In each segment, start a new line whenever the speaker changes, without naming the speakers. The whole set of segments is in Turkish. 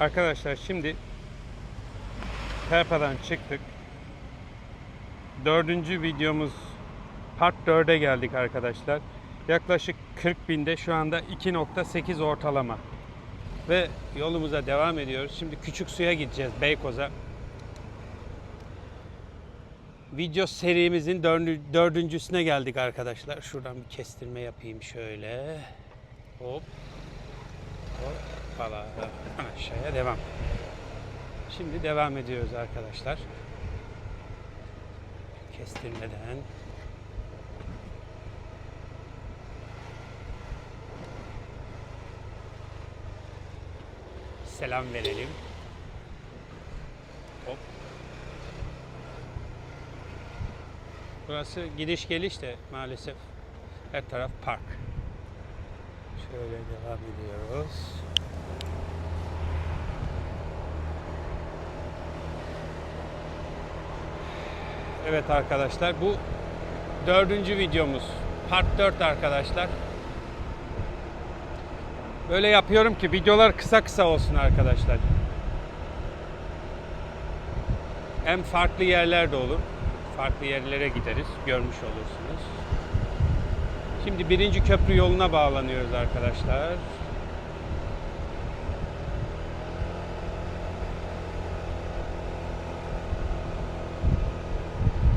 Arkadaşlar şimdi Perpa'dan çıktık. Dördüncü videomuz part 4'e geldik arkadaşlar. Yaklaşık 40 binde şu anda 2.8 ortalama. Ve yolumuza devam ediyoruz. Şimdi küçük suya gideceğiz Beykoz'a. Video serimizin dördü- dördüncüsüne geldik arkadaşlar. Şuradan bir kestirme yapayım şöyle. Hop. Hoppala. Aşağıya devam. Şimdi devam ediyoruz arkadaşlar. Kestirmeden. Selam verelim. Hop. Burası gidiş geliş de maalesef her taraf park. Şöyle devam ediyoruz. Evet arkadaşlar bu dördüncü videomuz. Part 4 arkadaşlar. Böyle yapıyorum ki videolar kısa kısa olsun arkadaşlar. Hem farklı yerlerde olur. Farklı yerlere gideriz. Görmüş olursunuz. Şimdi birinci köprü yoluna bağlanıyoruz arkadaşlar.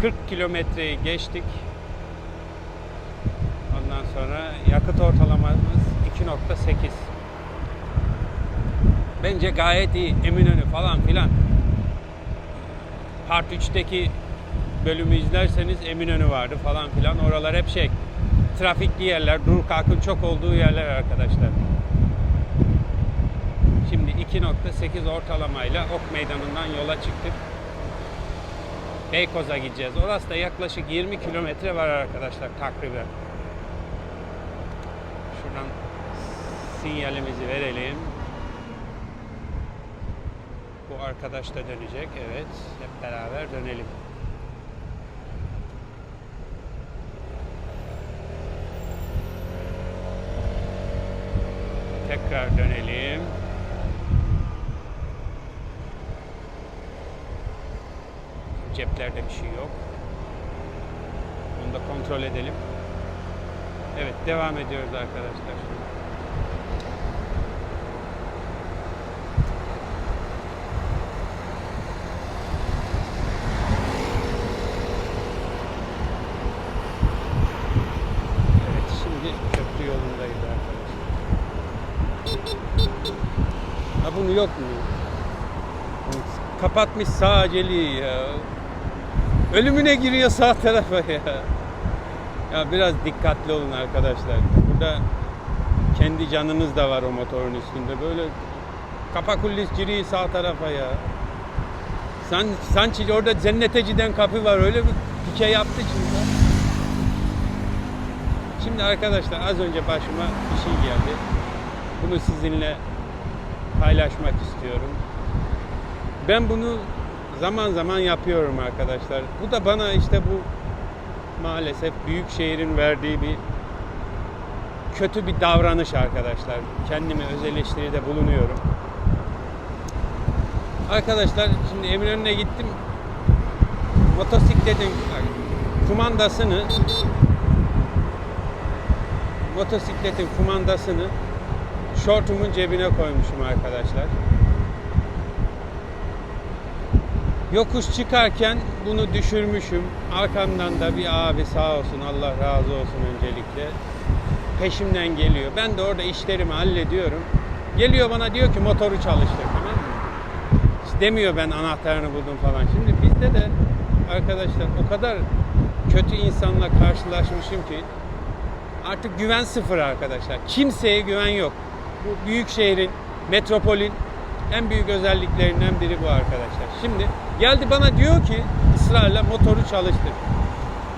...40 kilometreyi geçtik. Ondan sonra yakıt ortalamamız 2.8. Bence gayet iyi. Eminönü falan filan. Part 3'teki bölümü izlerseniz Eminönü vardı falan filan. Oralar hep şey trafikli yerler, dur kalkın çok olduğu yerler arkadaşlar. Şimdi 2.8 ortalamayla Ok Meydanı'ndan yola çıktık. Beykoz'a gideceğiz. Orası da yaklaşık 20 kilometre var arkadaşlar takriben. Şuradan sinyalimizi verelim. Bu arkadaş da dönecek. Evet. Hep beraber dönelim. Tekrar dönelim. Ceplerde bir şey yok. Onu da kontrol edelim. Evet devam ediyoruz arkadaşlar. Bunu yok mu? Kapatmış sağ aceliği ya. Ölümüne giriyor sağ tarafa ya. Ya biraz dikkatli olun arkadaşlar. Burada kendi canınız da var o motorun üstünde. Böyle kapak kullis giriyor sağ tarafa ya. San, sanki orada cennete kapı var. Öyle bir pike yaptı şimdi. Şimdi arkadaşlar az önce başıma bir şey geldi. Bunu sizinle paylaşmak istiyorum. Ben bunu zaman zaman yapıyorum arkadaşlar. Bu da bana işte bu maalesef büyük şehrin verdiği bir kötü bir davranış arkadaşlar. Kendime öz eleştiride bulunuyorum. Arkadaşlar şimdi Eminönü'ne gittim. Motosikletin kumandasını motosikletin kumandasını şortumun cebine koymuşum arkadaşlar. Yokuş çıkarken bunu düşürmüşüm. Arkamdan da bir abi sağ olsun Allah razı olsun öncelikle. Peşimden geliyor. Ben de orada işlerimi hallediyorum. Geliyor bana diyor ki motoru çalıştır tamam mı? Hiç demiyor ben anahtarını buldum falan. Şimdi bizde de arkadaşlar o kadar kötü insanla karşılaşmışım ki artık güven sıfır arkadaşlar. Kimseye güven yok. Bu büyük şehrin, metropolün en büyük özelliklerinden biri bu arkadaşlar. Şimdi geldi bana diyor ki ısrarla motoru çalıştır.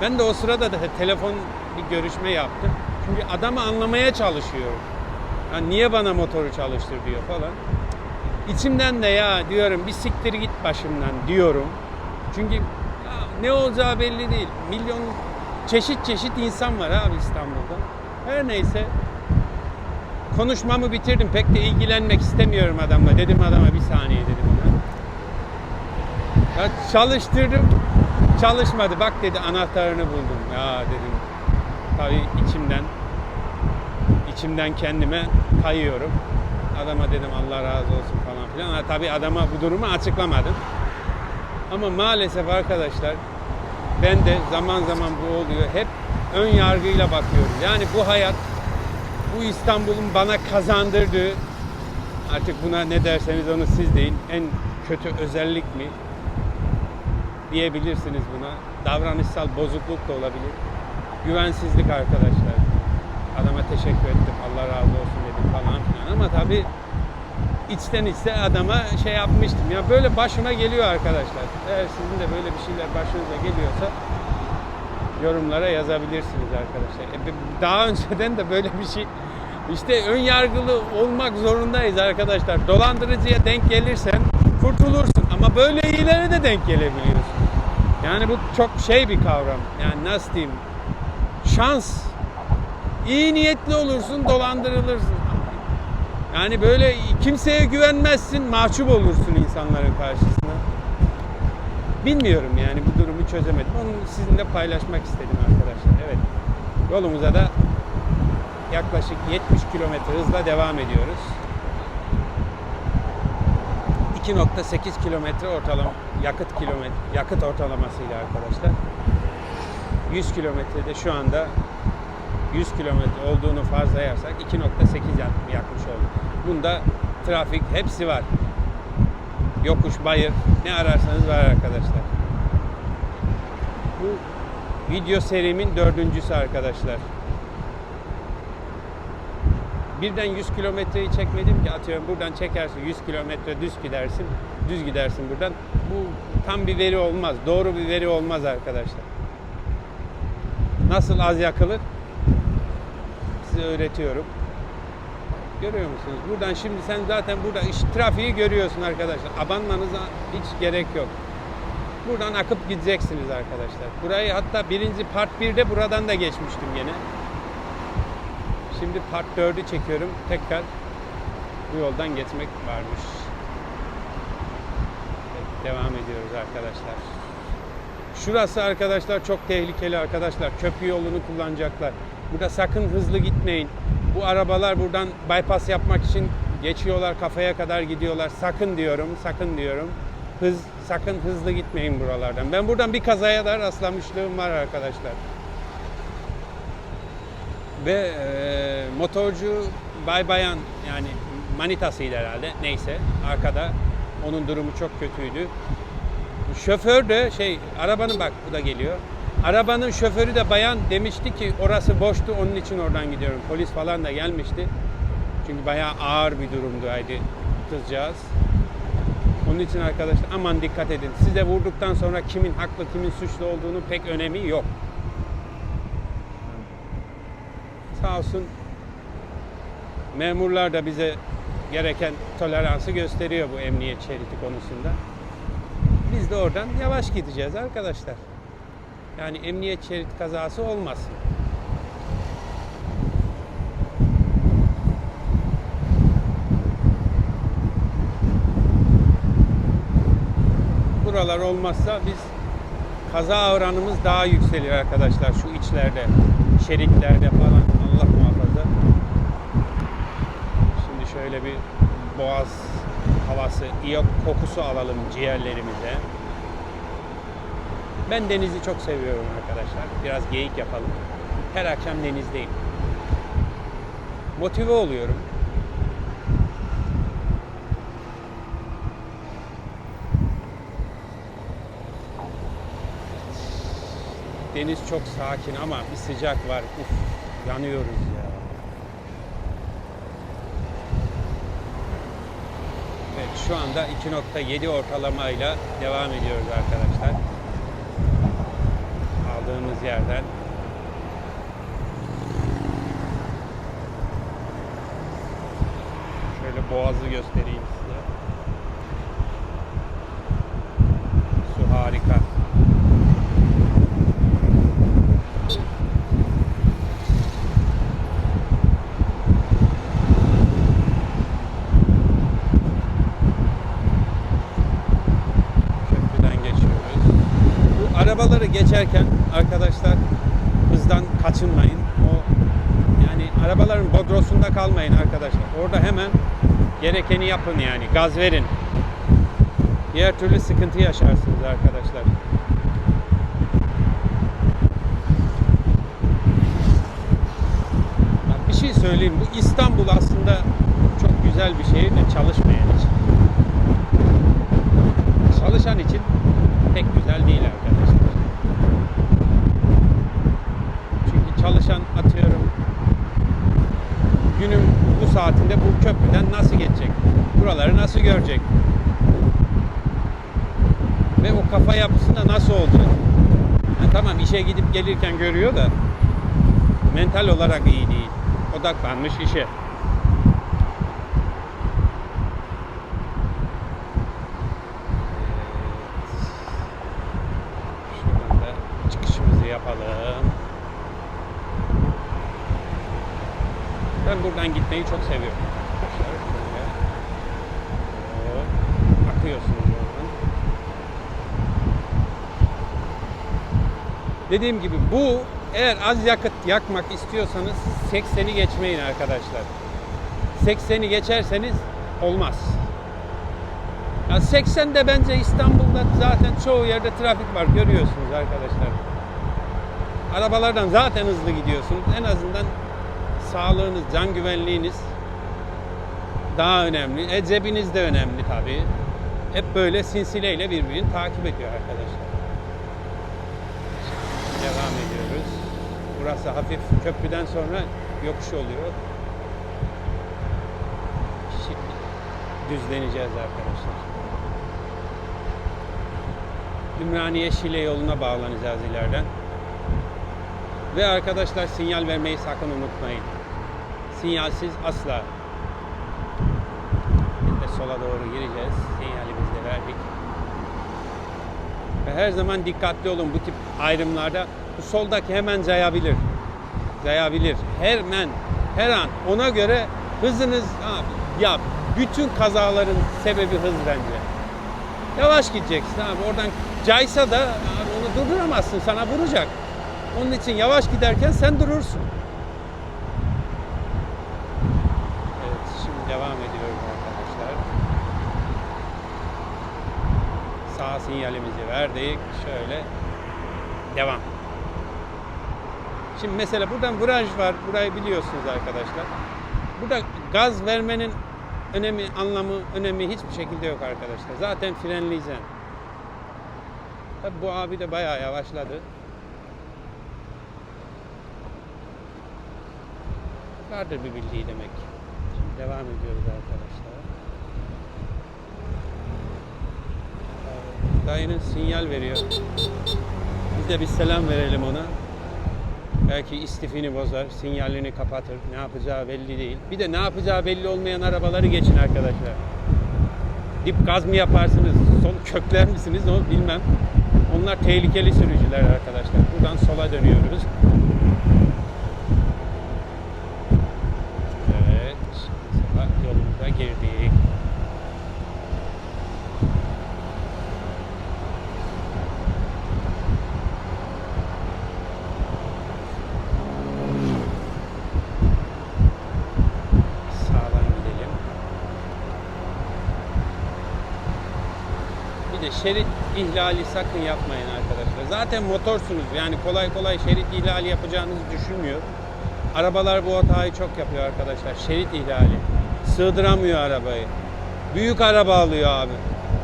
Ben de o sırada da telefon bir görüşme yaptım. Çünkü adamı anlamaya çalışıyorum. Yani niye bana motoru çalıştır diyor falan. İçimden de ya diyorum bir siktir git başımdan diyorum. Çünkü ne olacağı belli değil. Milyon çeşit çeşit insan var abi İstanbul'da. Her neyse konuşmamı bitirdim. Pek de ilgilenmek istemiyorum adamla. Dedim adama bir saniye dedim ona. Ya çalıştırdım. Çalışmadı. Bak dedi anahtarını buldum. Ya dedim. Tabii içimden içimden kendime kayıyorum. Adama dedim Allah razı olsun falan filan. Ha, tabii adama bu durumu açıklamadım. Ama maalesef arkadaşlar ben de zaman zaman bu oluyor. Hep ön yargıyla bakıyorum. Yani bu hayat, bu İstanbul'un bana kazandırdığı artık buna ne derseniz onu siz deyin. En kötü özellik mi? Diyebilirsiniz buna. Davranışsal bozukluk da olabilir. Güvensizlik arkadaşlar. Adama teşekkür ettim. Allah razı olsun dedim falan filan. Ama tabii içten içe adama şey yapmıştım. Ya böyle başıma geliyor arkadaşlar. Eğer sizin de böyle bir şeyler başınıza geliyorsa yorumlara yazabilirsiniz arkadaşlar. E, Daha önceden de böyle bir şey işte ön yargılı olmak zorundayız arkadaşlar. Dolandırıcıya denk gelirsen kurtulursun ama böyle iyilere de denk gelebiliyorsun. Yani bu çok şey bir kavram. Yani nasıl diyeyim? Şans. İyi niyetli olursun, dolandırılırsın. Yani böyle kimseye güvenmezsin, mahcup olursun insanların karşısında. Bilmiyorum yani bu durumu çözemedim. Onu sizinle paylaşmak istedim arkadaşlar. Evet. Yolumuza da yaklaşık 70 kilometre hızla devam ediyoruz. 2.8 kilometre ortalama yakıt kilometre yakıt ortalamasıyla arkadaşlar. 100 kilometrede şu anda 100 kilometre olduğunu farzlayarsak 2.8 yak- yakmış olduk. Bunda trafik hepsi var. Yokuş, bayır ne ararsanız var arkadaşlar. Bu video serimin dördüncüsü arkadaşlar. Birden 100 kilometreyi çekmedim ki atıyorum buradan çekersin 100 kilometre düz gidersin. Düz gidersin buradan. Bu tam bir veri olmaz. Doğru bir veri olmaz arkadaşlar. Nasıl az yakılır? Size öğretiyorum. Görüyor musunuz? Buradan şimdi sen zaten burada iş, trafiği görüyorsun arkadaşlar. Abanmanıza hiç gerek yok. Buradan akıp gideceksiniz arkadaşlar. Burayı hatta birinci part 1'de buradan da geçmiştim gene. Şimdi part 4'ü çekiyorum. Tekrar bu yoldan geçmek varmış. Evet, devam ediyoruz arkadaşlar. Şurası arkadaşlar çok tehlikeli arkadaşlar. Köprü yolunu kullanacaklar. Burada sakın hızlı gitmeyin. Bu arabalar buradan bypass yapmak için geçiyorlar, kafaya kadar gidiyorlar. Sakın diyorum, sakın diyorum. Hız, sakın hızlı gitmeyin buralardan. Ben buradan bir kazaya da rastlamışlığım var arkadaşlar. Ve e, motorcu Bay Bayan yani manitasıydı herhalde neyse arkada onun durumu çok kötüydü. Şoför de şey arabanın bak bu da geliyor. Arabanın şoförü de bayan demişti ki orası boştu onun için oradan gidiyorum. Polis falan da gelmişti. Çünkü bayağı ağır bir durumdaydı kızcağız. Onun için arkadaşlar aman dikkat edin. Size vurduktan sonra kimin haklı kimin suçlu olduğunu pek önemi yok. Sağ memurlar da bize gereken toleransı gösteriyor bu emniyet şeridi konusunda. Biz de oradan yavaş gideceğiz arkadaşlar. Yani emniyet şerit kazası olmasın. Buralar olmazsa biz kaza oranımız daha yükseliyor arkadaşlar şu içlerde, şeritlerde falan Allah muhafaza. Şöyle bir boğaz havası, iyok kokusu alalım ciğerlerimize. Ben denizi çok seviyorum arkadaşlar. Biraz geyik yapalım. Her akşam denizdeyim. Motive oluyorum. Deniz çok sakin ama bir sıcak var. Uf, yanıyoruz ya. Evet, şu anda 2.7 ortalamayla devam ediyoruz arkadaşlar. Aldığımız yerden. Şöyle boğazı göstereyim size. Su harika. arabaları geçerken arkadaşlar hızdan kaçınmayın. O yani arabaların bodrosunda kalmayın arkadaşlar. Orada hemen gerekeni yapın yani. Gaz verin. Diğer türlü sıkıntı yaşarsınız arkadaşlar. Bir şey söyleyeyim. Bu İstanbul aslında çok güzel bir şehir de çalışmayan için. Çalışan için pek güzel değil arkadaşlar. Çünkü çalışan atıyorum günün bu saatinde bu köprüden nasıl geçecek? Buraları nasıl görecek? Ve o kafa yapısında nasıl olacak? Ha, tamam işe gidip gelirken görüyor da mental olarak iyi değil. Odaklanmış işe. Şuradan da çıkışımızı yapalım. Ben buradan gitmeyi çok seviyorum. Akıyorsunuz. Dediğim gibi bu eğer az yakıt yakmak istiyorsanız 80'i geçmeyin arkadaşlar. 80'i geçerseniz olmaz. Ya 80 de bence İstanbul'da zaten çoğu yerde trafik var görüyorsunuz arkadaşlar. Arabalardan zaten hızlı gidiyorsunuz. En azından sağlığınız, can güvenliğiniz daha önemli. E cebiniz de önemli tabii. Hep böyle sinsileyle birbirini takip ediyor arkadaşlar. Devam ediyoruz. Burası hafif köprüden sonra yokuş oluyor. Şimdi düzleneceğiz arkadaşlar. Ümraniye Şile yoluna bağlanacağız ileriden. Ve arkadaşlar sinyal vermeyi sakın unutmayın. Sinyalsiz asla. Biz de sola doğru gireceğiz. Sinyalimizi de verdik. Ve her zaman dikkatli olun bu tip ayrımlarda. Bu soldaki hemen cayabilir. Cayabilir. Hemen, her an ona göre hızınız abi, ya bütün kazaların sebebi hız bence. Yavaş gideceksin abi. Oradan caysa da abi onu durduramazsın. Sana vuracak. Onun için yavaş giderken sen durursun. Evet, şimdi devam ediyoruz arkadaşlar. Sağ sinyalimizi verdik. Şöyle devam. Şimdi mesela buradan viraj var. Burayı biliyorsunuz arkadaşlar. Burada gaz vermenin önemi, anlamı, önemi hiçbir şekilde yok arkadaşlar. Zaten frenleyeceksin. Tabi bu abi de bayağı yavaşladı. Vardır bir bildiği demek. Şimdi devam ediyoruz arkadaşlar. Dayının sinyal veriyor. Biz de bir selam verelim ona. Belki istifini bozar, sinyalini kapatır. Ne yapacağı belli değil. Bir de ne yapacağı belli olmayan arabaları geçin arkadaşlar. Dip gaz mı yaparsınız, sol kökler misiniz o bilmem. Onlar tehlikeli sürücüler arkadaşlar. Buradan sola dönüyoruz. Evet, yolumuza girdik. Bir de şerit ihlali sakın yapmayın arkadaşlar. Zaten motorsunuz yani kolay kolay şerit ihlali yapacağınızı düşünmüyor. Arabalar bu hatayı çok yapıyor arkadaşlar. Şerit ihlali. Sığdıramıyor arabayı. Büyük araba alıyor abi.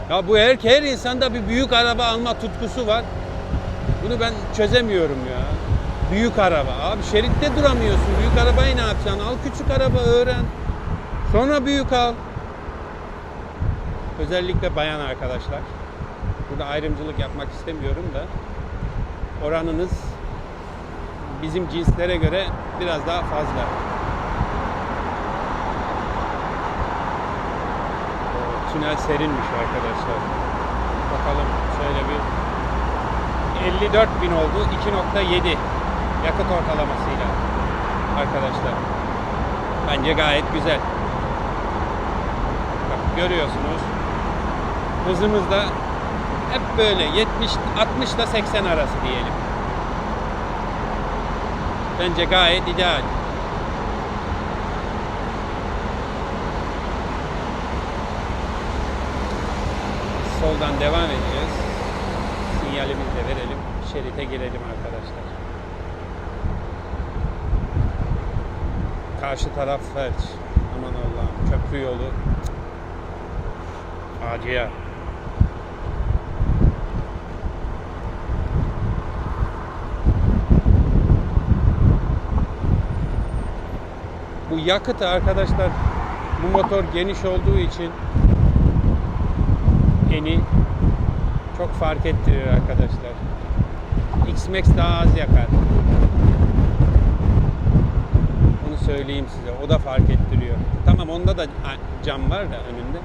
Ya bu her, her insanda bir büyük araba alma tutkusu var. Bunu ben çözemiyorum ya. Büyük araba. Abi şeritte duramıyorsun. Büyük arabayı ne yapacaksın? Al küçük araba öğren. Sonra büyük al. Özellikle bayan arkadaşlar. Burada ayrımcılık yapmak istemiyorum da. Oranınız bizim cinslere göre biraz daha fazla. Tünel serinmiş arkadaşlar. Bakalım şöyle bir 54 bin oldu. 2.7 yakıt ortalamasıyla arkadaşlar. Bence gayet güzel. Bak görüyorsunuz. Hızımız da Hep böyle 70 60 ile 80 arası diyelim. Bence gayet ideal. Soldan devam edeceğiz. Sinyalimizi de verelim. Şerite girelim arkadaşlar. Karşı taraf felç. Aman Allah'ım köprü yolu. Facia. Bu yakıtı arkadaşlar bu motor geniş olduğu için eni çok fark ettirir arkadaşlar. X-Max daha az yakar. Bunu söyleyeyim size. O da fark ettiriyor. Tamam onda da cam var da önünde.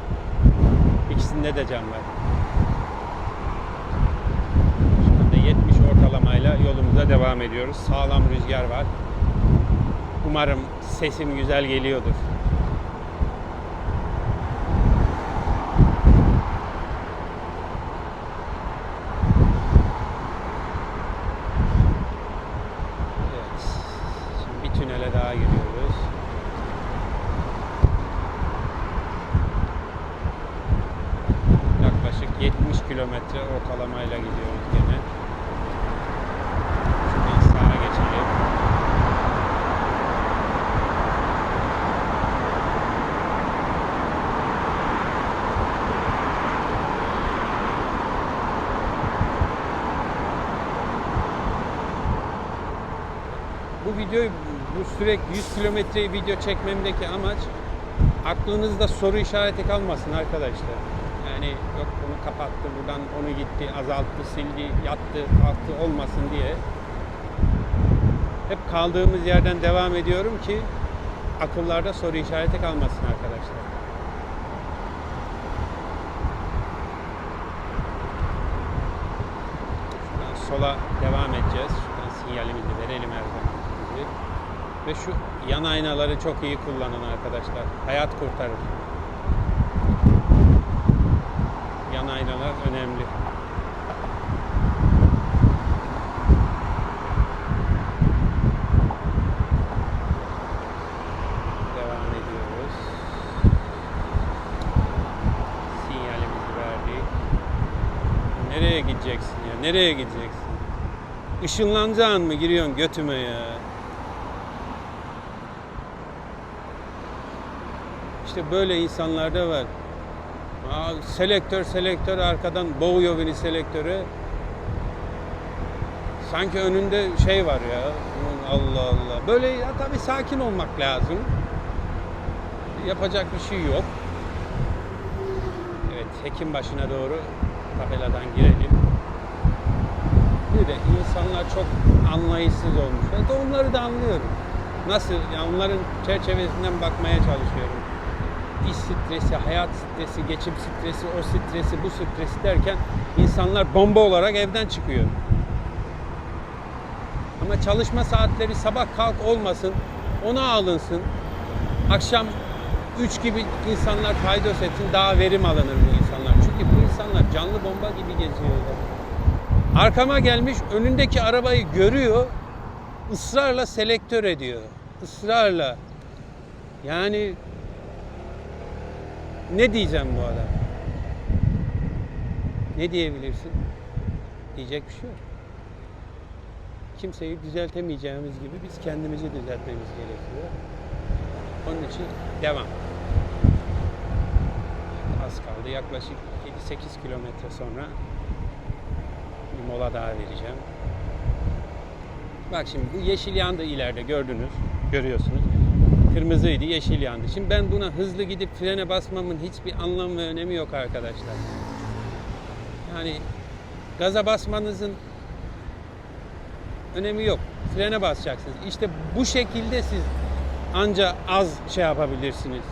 İkisinde de cam var. Şu anda 70 ortalamayla yolumuza devam ediyoruz. Sağlam rüzgar var. Umarım sesim güzel geliyordur. Evet. Şimdi bir tünele daha giriyoruz. Yaklaşık 70 kilometre ortalamayla gidiyoruz gene. Şuradan sağa geçelim. Bu videoyu bu sürekli 100 kilometreyi video çekmemdeki amaç aklınızda soru işareti kalmasın arkadaşlar. Yani yok bunu kapattı, buradan onu gitti, azalttı, sildi, yattı, kalktı olmasın diye. Hep kaldığımız yerden devam ediyorum ki akıllarda soru işareti kalmasın arkadaşlar. Şuradan sola devam edeceğiz. Şuradan sinyalimizi verelim her zaman gibi. Ve şu yan aynaları çok iyi kullanın arkadaşlar. Hayat kurtarır. Yan aynalar önemli. Devam ediyoruz. Sinyalimizi verdik. Nereye gideceksin ya? Nereye gideceksin? Işınlanacağın mı giriyorsun götüme ya? İşte böyle insanlar da var. Aa, selektör selektör arkadan boğuyor beni selektöre. Sanki önünde şey var ya. Allah Allah. Böyle ya tabii sakin olmak lazım. Yapacak bir şey yok. Evet, hekim başına doğru tabeladan girelim. Bir de insanlar çok anlayışsız olmuş. De onları da anlıyorum. Nasıl? Yani onların çerçevesinden bakmaya çalışıyorum. İş stresi, hayat stresi, geçim stresi, o stresi, bu stresi derken insanlar bomba olarak evden çıkıyor. Ama çalışma saatleri sabah kalk olmasın, ona alınsın. Akşam 3 gibi insanlar paydos etsin, daha verim alınır bu insanlar. Çünkü bu insanlar canlı bomba gibi geziyorlar. Arkama gelmiş, önündeki arabayı görüyor, ısrarla selektör ediyor. Israrla. Yani ne diyeceğim bu adam? Ne diyebilirsin? Diyecek bir şey yok. Kimseyi düzeltemeyeceğimiz gibi biz kendimizi düzeltmemiz gerekiyor. Onun için devam. Az kaldı. Yaklaşık 7-8 kilometre sonra bir mola daha vereceğim. Bak şimdi bu yeşil yandı ileride gördünüz. Görüyorsunuz. Kırmızıydı, yeşil yandı. Şimdi ben buna hızlı gidip frene basmamın hiçbir anlam ve önemi yok arkadaşlar. Yani gaza basmanızın önemi yok. Frene basacaksınız. İşte bu şekilde siz anca az şey yapabilirsiniz.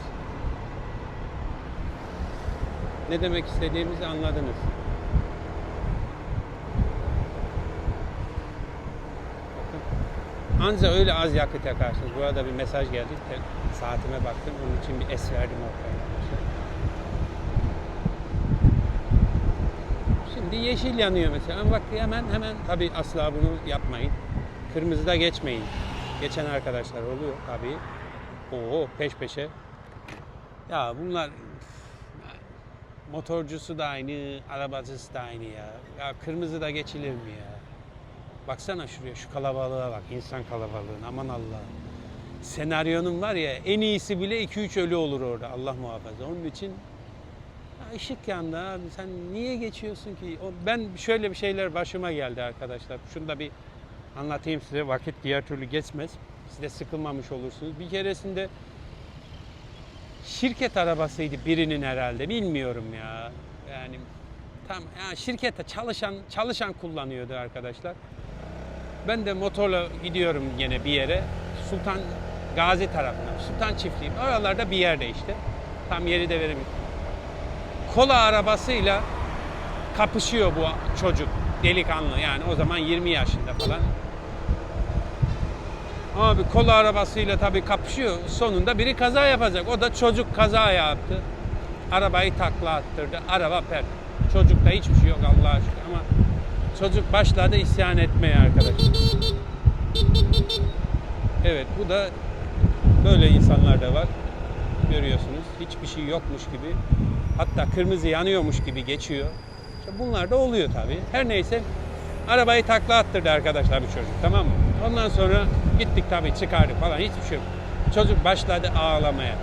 Ne demek istediğimizi anladınız. Anca öyle az yakıt yakarsınız. Bu arada bir mesaj geldi. Saatime baktım. Onun için bir es verdim ortaya. Şimdi yeşil yanıyor mesela. Bak hemen hemen tabii asla bunu yapmayın. Kırmızıda geçmeyin. Geçen arkadaşlar oluyor tabii. Oo peş peşe. Ya bunlar motorcusu da aynı, arabacısı da aynı ya. Ya kırmızıda geçilir mi ya? Baksana şuraya şu kalabalığa bak. insan kalabalığına aman Allah. Senaryonun var ya en iyisi bile 2-3 ölü olur orada Allah muhafaza. Onun için ya ışık yandı abi sen niye geçiyorsun ki? O, ben şöyle bir şeyler başıma geldi arkadaşlar. Şunu da bir anlatayım size vakit diğer türlü geçmez. Siz de sıkılmamış olursunuz. Bir keresinde şirket arabasıydı birinin herhalde bilmiyorum ya. Yani tam ya şirkette çalışan çalışan kullanıyordu arkadaşlar. Ben de motorla gidiyorum yine bir yere. Sultan Gazi tarafına. Sultan Çiftliği. Oralarda bir yerde işte. Tam yeri de veremiyorum. Kola arabasıyla kapışıyor bu çocuk. Delikanlı yani o zaman 20 yaşında falan. Abi kola arabasıyla tabii kapışıyor. Sonunda biri kaza yapacak. O da çocuk kaza yaptı. Arabayı takla attırdı. Araba pert. Çocukta hiçbir şey yok Allah'a şükür ama çocuk başladı isyan etmeye arkadaşlar. Evet bu da böyle insanlar da var. Görüyorsunuz hiçbir şey yokmuş gibi hatta kırmızı yanıyormuş gibi geçiyor. İşte bunlar da oluyor tabii. Her neyse arabayı takla attırdı arkadaşlar bir çocuk tamam mı? Ondan sonra gittik tabii çıkardık falan hiçbir şey yok. Çocuk başladı ağlamaya.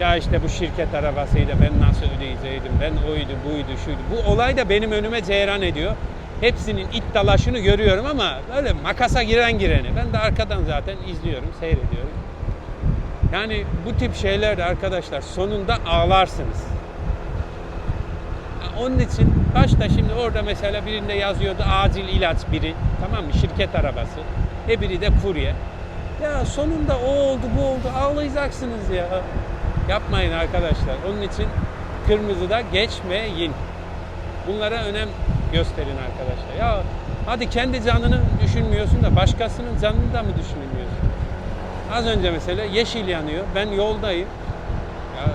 Ya işte bu şirket arabasıydı ben nasıl ödeyecektim ben oydu buydu şuydu. Bu olay da benim önüme ceyran ediyor. Hepsinin it dalaşını görüyorum ama böyle makasa giren gireni. Ben de arkadan zaten izliyorum, seyrediyorum. Yani bu tip şeylerde arkadaşlar sonunda ağlarsınız. Onun için başta şimdi orada mesela birinde yazıyordu acil ilaç biri. Tamam mı? Şirket arabası. E biri de kurye. Ya sonunda o oldu bu oldu ağlayacaksınız ya. Yapmayın arkadaşlar. Onun için kırmızıda geçmeyin. Bunlara önem gösterin arkadaşlar. Ya hadi kendi canını düşünmüyorsun da başkasının canını da mı düşünmüyorsun? Az önce mesela yeşil yanıyor. Ben yoldayım. Ya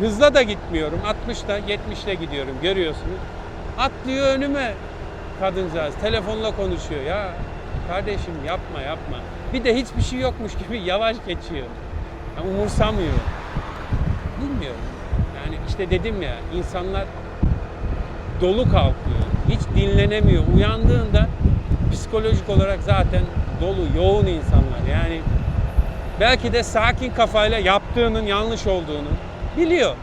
hızla da gitmiyorum. 60'da 70'le gidiyorum. Görüyorsunuz. Atlıyor önüme kadıncağız. Telefonla konuşuyor. Ya kardeşim yapma yapma. Bir de hiçbir şey yokmuş gibi yavaş geçiyor. Ya umursamıyor. Bilmiyorum. Yani işte dedim ya insanlar dolu kalkıyor. Hiç dinlenemiyor. Uyandığında psikolojik olarak zaten dolu, yoğun insanlar. Yani belki de sakin kafayla yaptığının yanlış olduğunu biliyor.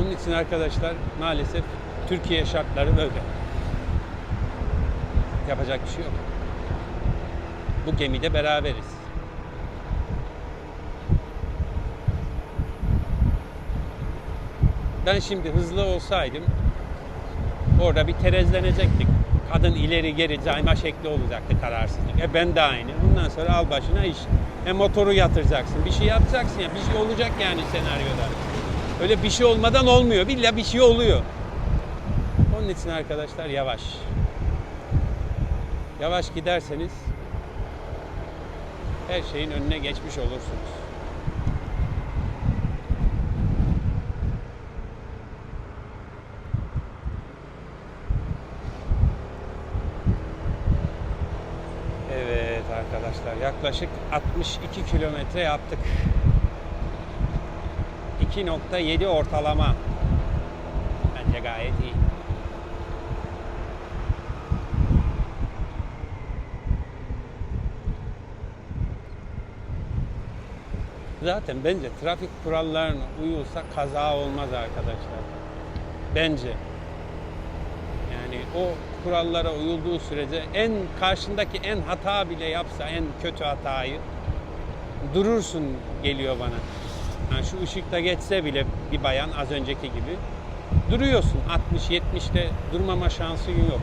Onun için arkadaşlar maalesef Türkiye şartları böyle. Yapacak bir şey yok. Bu gemide beraberiz. Ben şimdi hızlı olsaydım orada bir terezlenecektik. Kadın ileri geri cayma şekli olacaktı kararsızlık. E ben de aynı. Bundan sonra al başına iş. E motoru yatıracaksın. Bir şey yapacaksın ya. Bir şey olacak yani senaryoda. Öyle bir şey olmadan olmuyor. Billa bir şey oluyor. Onun için arkadaşlar yavaş. Yavaş giderseniz her şeyin önüne geçmiş olursunuz. Evet arkadaşlar yaklaşık 62 kilometre yaptık. 2.7 ortalama. Bence gayet iyi. Zaten bence trafik kurallarına uyulsa kaza olmaz arkadaşlar. Bence. Yani o kurallara uyulduğu sürece en karşındaki en hata bile yapsa en kötü hatayı durursun geliyor bana. Yani şu ışıkta geçse bile bir bayan az önceki gibi duruyorsun 60-70'te durmama şansın yok.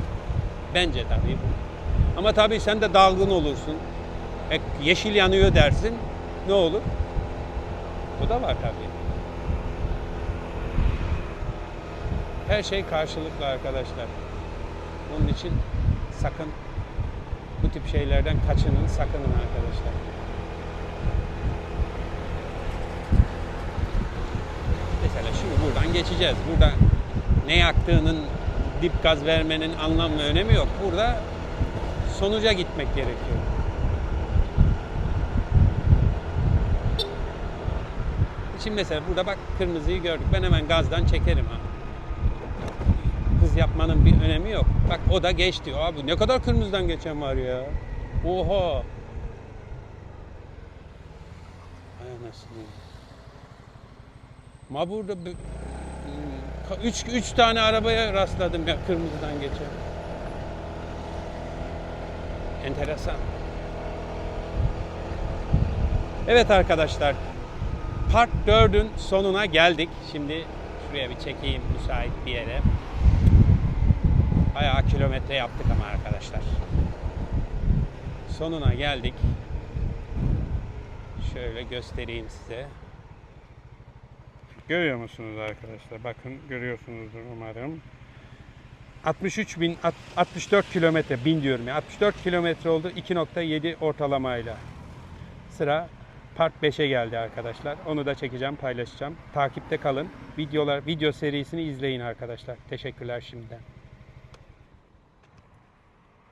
Bence tabii bu. Ama tabii sen de dalgın olursun. E, yeşil yanıyor dersin. Ne olur? Bu da var tabii. Her şey karşılıklı arkadaşlar. Onun için sakın bu tip şeylerden kaçının, sakının arkadaşlar. Mesela şimdi buradan geçeceğiz. Burada ne yaktığının dip gaz vermenin anlam ve önemi yok. Burada sonuca gitmek gerekiyor. Şimdi mesela burada bak kırmızıyı gördük. Ben hemen gazdan çekerim ha. Yapmanın bir önemi yok. Bak o da geçti. Abi ne kadar kırmızıdan geçen var ya. Oha. Ay anasını. Ma burada 3 3 tane arabaya rastladım ya kırmızıdan geçen. Enteresan. Evet arkadaşlar. Part 4'ün sonuna geldik. Şimdi şuraya bir çekeyim müsait bir yere. Bayağı kilometre yaptık ama arkadaşlar. Sonuna geldik. Şöyle göstereyim size. Görüyor musunuz arkadaşlar? Bakın görüyorsunuzdur umarım. 63 bin, alt- 64 kilometre, bin diyorum ya. 64 kilometre oldu 2.7 ortalamayla. Sıra Part 5'e geldi arkadaşlar. Onu da çekeceğim, paylaşacağım. Takipte kalın. Videolar, video serisini izleyin arkadaşlar. Teşekkürler şimdiden.